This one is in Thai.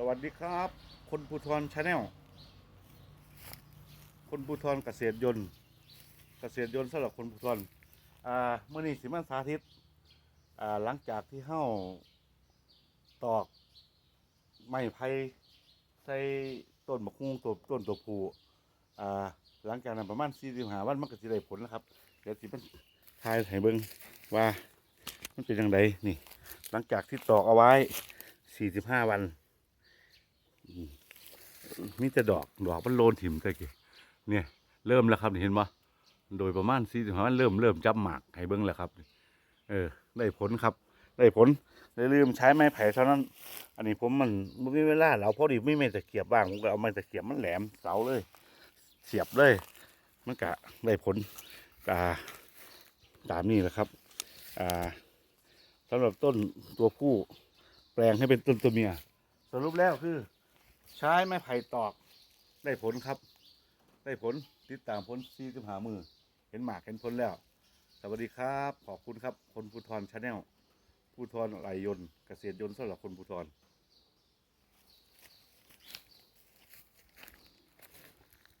สวัสดีครับ คนภูทรชาแนลคนภูทรเกษตรยนต์ เกษตรยนต์สำหรับคนภูทรอ่าเมื่อนี้สิมันสาธิตอ่าหลังจากที่เฮ้าตอกไม้ไผ่ใส่ต้นมะฮุ่งตัวต้นตัวผูอ่าหลังจากนั้นประมาณสี่สิบห้าวันมันก็สิได้ผลแล้วครับ เดี๋ยวสิมันทายให้เบิ่งว่า มันเป็นยังไงนี่ หลังจากที่ตอกเอาไว้สี่สิบห้าวัน มีแต่ดอกดอกมันโลนถิ่มตะกี้เนี่ยเริ่มแล้วครับเห็นปะโดยประมาณสี่สิบห้าเริ่มเริ่มจับหมากให้เบิ้งแล้วครับ เออ ได้ผลครับ ได้ผลได้ลืมใช้ไม้ไผ่เท่านั้น อันนี้ผมมันไม่มีเวลาเราพอดีไม่มีตะเกียบบ้างผมก็เอาไม้ตะเกียบมันแหลมเสาเลย เสียบเลย มันกะได้ผลกาตามนี้แหละครับ อ่าสำหรับต้นตัวผู้แปลงให้เป็นต้นตัวเมียสรุปแล้วคือ ใช้ไม้ไผ่ตอกได้ผลครับ ได้ผลติดตามผลซีสิบหามือ เห็นหมากเห็นผลแล้ว สวัสดีครับ ขอบคุณครับ คนภูทรชาแนลภูทรไหลยนเกษตรยนต์สำหรับคนภูทร